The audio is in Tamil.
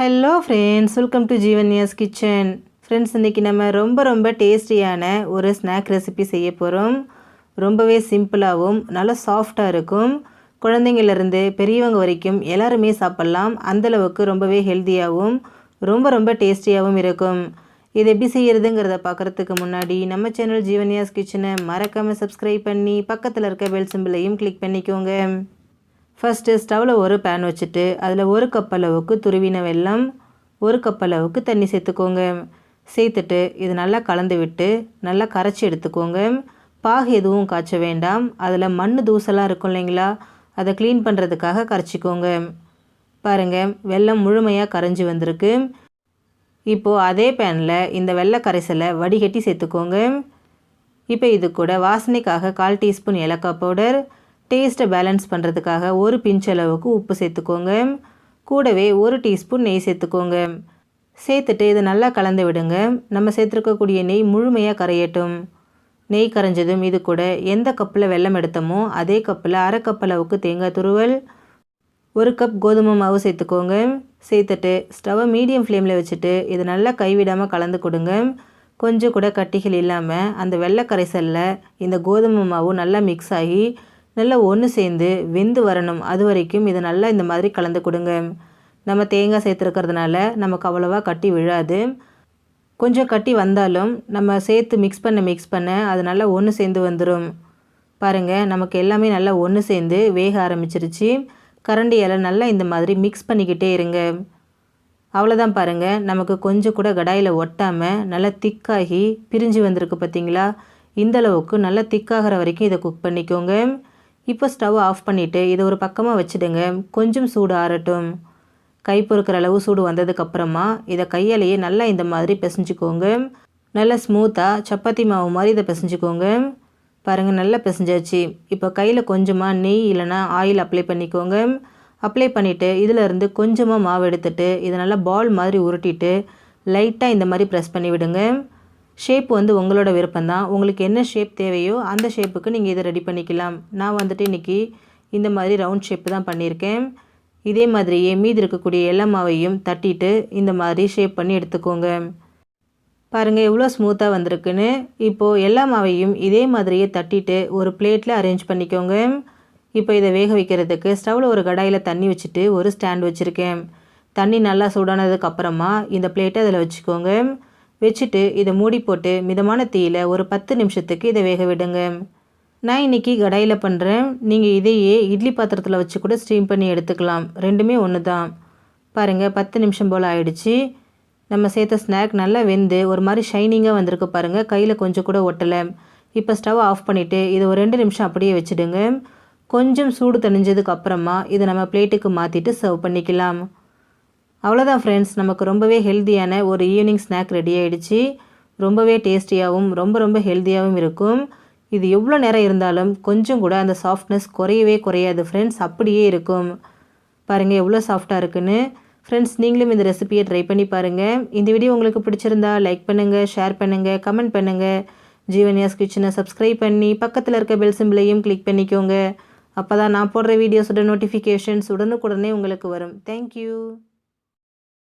Hello friends welcome to Jeevanya's kitchen friends இன்றைக்கி நம்ம ரொம்ப ரொம்ப டேஸ்டியான ஒரு ஸ்நாக் ரெசிபி செய்ய போகிறோம் ரொம்பவே சிம்பிளாகவும் நல்லா சாஃப்டாக இருக்கும். குழந்தைங்கள்லேருந்து பெரியவங்க வரைக்கும் எல்லாருமே சாப்பிட்லாம். அந்தளவுக்கு ரொம்பவே ஹெல்த்தியாகவும் ரொம்ப ரொம்ப டேஸ்டியாகவும் இருக்கும். இது எப்படி செய்கிறதுங்கிறத பார்க்குறதுக்கு முன்னாடி நம்ம சேனல் ஜீவன்யாஸ் கிச்சனை மறக்காமல் சப்ஸ்கிரைப் பண்ணி பக்கத்தில் இருக்க பெல் சிம்பிளையும் கிளிக் பண்ணிக்கோங்க. ஃபஸ்ட்டு ஸ்டவ்வில் ஒரு பேன் வச்சுட்டு அதில் ஒரு கப் அளவுக்கு துருவின வெல்லம் ஒரு கப் அளவுக்கு தண்ணி சேர்த்துக்கோங்க. சேர்த்துட்டு இது நல்லா கலந்து விட்டு நல்லா கரைச்சி எடுத்துக்கோங்க. பாகு எதுவும் காய்ச்ச வேண்டாம். அதில் மண் தூசெல்லாம் இருக்கும் இல்லைங்களா? அதை க்ளீன் பண்ணுறதுக்காக கரைச்சிக்கோங்க. பாருங்கள் வெள்ளம் முழுமையாக கரைஞ்சி வந்திருக்கு. இப்போது அதே பேனில் இந்த வெள்ளை கரைசலை வடிகட்டி சேர்த்துக்கோங்க. இப்போ இது கூட வாசனைக்காக கால் டீஸ்பூன் ஏலக்காய் பவுடர் டேஸ்ட்டை பேலன்ஸ் பண்ணுறதுக்காக ஒரு பிஞ்ச் அளவுக்கு உப்பு சேர்த்துக்கோங்க. கூடவே ஒரு டீஸ்பூன் நெய் சேர்த்துக்கோங்க. சேர்த்துட்டு இதை நல்லா கலந்து விடுங்க. நம்ம சேர்த்துருக்கக்கூடிய நெய் முழுமையாக கரையட்டும். நெய் கரைஞ்சதும் இது கூட எந்த கப்பில் வெல்லம் எடுத்தோமோ அதே கப்பில் அரை கப் அளவுக்கு தேங்காய் துருவல் ஒரு கப் கோதுமை மாவு சேர்த்துக்கோங்க. சேர்த்துட்டு ஸ்டவ்வை மீடியம் ஃப்ளேமில் வச்சுட்டு இதை நல்லா கைவிடாமல் கலந்து கொடுங்க. கொஞ்சம் கூட கட்டிகள் இல்லாமல் அந்த வெள்ளை கரைசலில் இந்த கோதுமை மாவு நல்லா மிக்ஸ் ஆகி நல்லா ஒன்று சேர்ந்து வெந்து வரணும். அது வரைக்கும் இதை நல்லா இந்த மாதிரி கலந்து கொடுங்க. நம்ம தேங்காய் சேர்த்துருக்கிறதுனால நமக்கு அவ்வளோவா கட்டி விழாது. கொஞ்சம் கட்டி வந்தாலும் நம்ம சேர்த்து மிக்ஸ் பண்ண மிக்ஸ் பண்ண அது நல்லா ஒன்று சேர்ந்து வந்துடும் பாருங்கள் நமக்கு எல்லாமே நல்லா ஒன்று சேர்ந்து வேக ஆரம்பிச்சிருச்சு. கரண்டியால் நல்லா இந்த மாதிரி மிக்ஸ் பண்ணிக்கிட்டே இருங்க. அவ்வளோதான் பாருங்கள் நமக்கு கொஞ்சம் கூட கடாயில் ஒட்டாமல் நல்லா திக்காகி பிரிஞ்சு வந்திருக்கு பார்த்தீங்களா இந்தளவுக்கு நல்லா திக்காகிற வரைக்கும் இதை குக் பண்ணிக்கோங்க. இப்போ ஸ்டவ் ஆஃப் பண்ணிவிட்டு இதை ஒரு பக்கமாக வச்சுடுங்க. கொஞ்சம் சூடு ஆறட்டும். கை பொறுக்கிற அளவு சூடு வந்ததுக்கப்புறமா இதை கையாலேயே நல்லா இந்த மாதிரி பிசைஞ்சிக்கோங்க. நல்லா ஸ்மூத்தாக சப்பாத்தி மாவு மாதிரி இதை பிசைஞ்சிக்கோங்க. பாருங்கள் நல்லா பிசைஞ்சாச்சு. இப்போ கையில் கொஞ்சமாக நெய் இல்லைனா ஆயில் அப்ளை பண்ணிக்கோங்க. அப்ளை பண்ணிவிட்டு இதிலேருந்து கொஞ்சமாக மாவு எடுத்துகிட்டு இதை நல்லா பால் மாதிரி உருட்டிட்டு லைட்டாக இந்த மாதிரி ப்ரெஸ் பண்ணி விடுங்க. ஷேப் வந்து உங்களோட விருப்பம்தான். உங்களுக்கு என்ன ஷேப் தேவையோ அந்த ஷேப்புக்கு நீங்கள் இதை ரெடி பண்ணிக்கலாம். நான் வந்துட்டு இன்றைக்கி இந்த மாதிரி ரவுண்ட் ஷேப்பு தான் பண்ணியிருக்கேன். இதே மாதிரியே மீதி இருக்கக்கூடிய எல்லா மாவையும் தட்டிட்டு இந்த மாதிரி ஷேப் பண்ணி எடுத்துக்கோங்க. பாருங்கள் எவ்வளோ ஸ்மூத்தாக வந்திருக்குன்னு. இப்போது எல்லா மாவையும் இதே மாதிரியே தட்டிட்டு ஒரு பிளேட்டில் அரேஞ்ச் பண்ணிக்கோங்க. இப்போ இதை வேக வைக்கிறதுக்கு ஸ்டவ்வில் ஒரு கடாயில் தண்ணி வச்சுட்டு ஒரு ஸ்டாண்ட் வச்சுருக்கேன். தண்ணி நல்லா சூடானதுக்கு அப்புறமா இந்த பிளேட்டை அதில் வச்சுக்கோங்க. வச்சுட்டு இதை மூடி போட்டு மிதமான தீயில் ஒரு பத்து நிமிஷத்துக்கு இதை வேக விடுங்க. நான் இன்றைக்கி கடாயில் பண்ணுறேன் நீங்கள் இதையே இட்லி பாத்திரத்தில் வச்சு கூட ஸ்டீம் பண்ணி எடுத்துக்கலாம். ரெண்டுமே ஒன்று தான் பாருங்கள் பத்து நிமிஷம் போல் ஆயிடுச்சு. நம்ம சேர்த்த ஸ்நாக் நல்லா வெந்து ஒரு மாதிரி ஷைனிங்காக வந்திருக்கு பாருங்கள் கையில் கொஞ்சம் கூட ஒட்டலை. இப்போ ஸ்டவ் ஆஃப் பண்ணிவிட்டு இதை ஒரு ரெண்டு நிமிஷம் அப்படியே வச்சுடுங்க. கொஞ்சம் சூடு தணிஞ்சதுக்கு அப்புறமா இதை நம்ம பிளேட்டுக்கு மாற்றிட்டு சர்வ் பண்ணிக்கலாம். அவ்வளோதான் ஃப்ரெண்ட்ஸ் நமக்கு ரொம்பவே ஹெல்த்தியான ஒரு ஈவினிங் ஸ்நாக் ரெடி ஆகிடுச்சு ரொம்பவே டேஸ்டியாகவும் ரொம்ப ரொம்ப ஹெல்த்தியாகவும் இருக்கும். இது எவ்வளோ நேரம் இருந்தாலும் கொஞ்சம் கூட அந்த சாஃப்ட்னஸ் குறையவே குறையாது. ஃப்ரெண்ட்ஸ் அப்படியே இருக்கும். பாருங்கள் எவ்வளோ சாஃப்டாக இருக்குன்னு. ஃப்ரெண்ட்ஸ் நீங்களும் இந்த ரெசிபியை ட்ரை பண்ணி பாருங்கள் இந்த வீடியோ உங்களுக்கு பிடிச்சிருந்தா லைக் பண்ணுங்கள் ஷேர் பண்ணுங்கள் கமெண்ட் பண்ணுங்கள் ஜீவன்யாஸ் கிச்சனை சப்ஸ்கிரைப் பண்ணி பக்கத்தில் இருக்க பெல் சிம்பிளையும் கிளிக் பண்ணிக்கோங்க. அப்போ தான் நான் போடுற வீடியோஸோட நோட்டிஃபிகேஷன்ஸ் உடனுக்குடனே உங்களுக்கு வரும். தேங்க்யூ